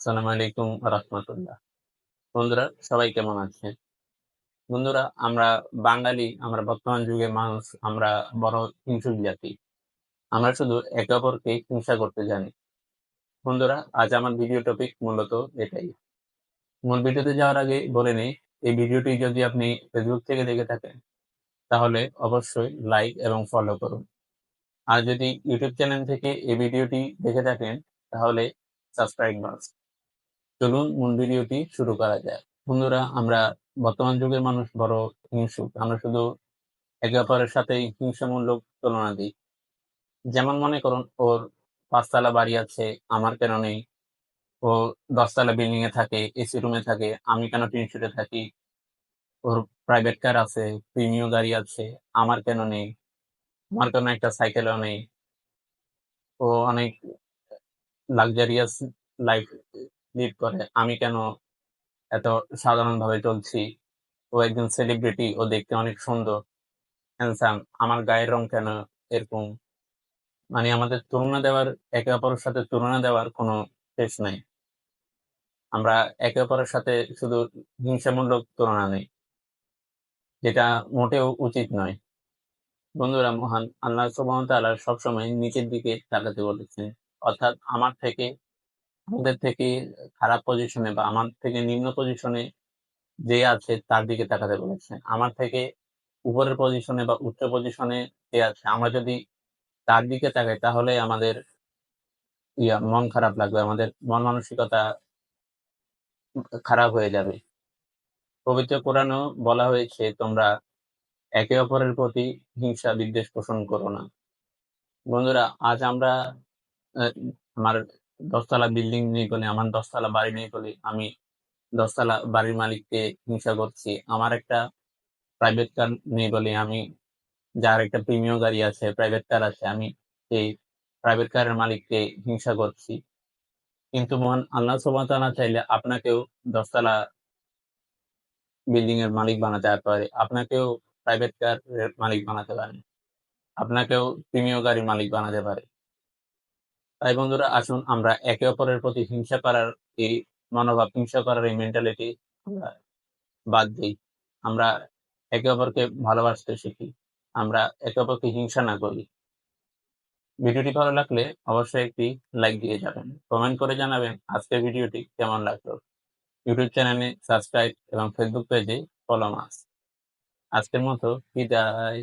আসসালামু আলাইকুম রাহমাতুল্লাহ। বন্ধুরা সবাই কেমন আছেন? বন্ধুরা আমরা বাঙালি, আমরা বর্তমান যুগে মানুষ, আমরা বড় হিংসুক জাতি। আমরা শুধু একে অপরকে হিংসা করতে জানি। বন্ধুরা আজ আমার ভিডিও টপিক মূলত এটাই। মূল ভিডিওতে যাওয়ার আগে বলে নিই এই ভিডিওটি যদি আপনি ফেসবুক থেকে দেখে থাকেন, তাহলে অবশ্যই লাইক এবং ফলো করুন। আর যদি ইউটিউব চ্যানেল থেকে এই ভিডিওটি দেখে থাকেন, তাহলে সাবস্ক্রাইব মাস্ট। চলুন ভিডিওটি শুরু করা যাক। বন্ধুরা আমরা বর্তমান যুগের মানুষ বড় হিংসুক। আমরা শুধু একে অপরের সাথেই হিংসামূলক তুলনা দিই। যেমন মনে করুন ওর পাঁচতলা বাড়ি আছে, আমার কেন নেই? ও দশতলা বিল্ডিং এ থাকে, এসি রুমে থাকে, আমি কেন টিনশুটে থাকি? ওর প্রাইভেট কার আছে, প্রিমিয় গাড়ি আছে, আমার কেন নেই? আমার কেন একটা সাইকেলও নেই? ও অনেক লাক্সারিয়াস লাইফ লিড করে, আমি কেন এত সাধারণভাবে চলছি? ও একজন সেলিব্রিটি, ও দেখতে অনেক সুন্দর, হ্যান্ডসাম, আমার গায়ের রং কেন এরকম? মানে আমাদের তুলনা দেওয়ার একে অপরের সাথে তুলনা দেওয়ার কোনো শেষ নাই। আমরা একে অপরের সাথে শুধু হিংসামূলক তুলনা নেই। যেটা মোটেও উচিত নয়। বন্ধুরা মহান আল্লাহ ওয়া তাআলা সবসময় নিচের দিকে তাকাতে বলেছেন। অর্থাৎ আমার থেকে আমাদের থেকে খারাপ পজিশনে বা আমার থেকে নিম্ন পজিশনে যে আছে তার দিকে তাকাতে বলেছে আমার থেকে উপরের পজিশনে বা উচ্চ পজিশনে যে আছে, আমরা যদি তার দিকে তাকাই তাহলে আমাদের ইয়া, মন খারাপ লাগবে। আমাদের মন মানসিকতা খারাপ হয়ে যাবে। পবিত্র কোরআনেও বলা হয়েছে, তোমরা একে অপরের প্রতি হিংসা বিদ্বেষ পোষণ করো না। বন্ধুরা, আজ আমরা আমার ১০ তলা বিল্ডিং নেই বলে, আমার ১০ তলা বাড়ি নেই বলে আমি ১০ তলা বাড়ির মালিককে হিংসা করছি। আমার একটা প্রাইভেট কার নেই বলে আমি যার একটা প্রিমিয় গাড়ি আছে, প্রাইভেট কার আছে, আমি সেই প্রাইভেট কারের মালিককে হিংসা করছি। কিন্তু মহান আল্লাহ ওয়া চাইলে আপনাকেও দশতলা বিল্ডিং এর মালিক বানাতে পারে। আপনাকেও প্রাইভেট কারের মালিক বানাতে পারে। আপনাকেও প্রিমিয় গাড়ির মালিক বানাতে পারে। তাই বন্ধুরা আসুন আমরা একে অপরের প্রতি হিংসা করার এই মনোভাব, হিংসা করার এই মেন্টালিটি আমরা বাদ দিই আমরা একে অপরকে ভালোবাসতে শিখি। আমরা একে অপরকে হিংসা না করি। ভিডিওটি ভালো লাগলে অবশ্যই একটি লাইক দিয়ে যাবেন। কমেন্ট করে জানাবেন আজকের ভিডিওটি কেমন লাগল। ইউটিউব চ্যানেলে সাবস্ক্রাইব এবং ফেসবুক পেজে ফলো মাস্ট। আজকের মতো বিদায়।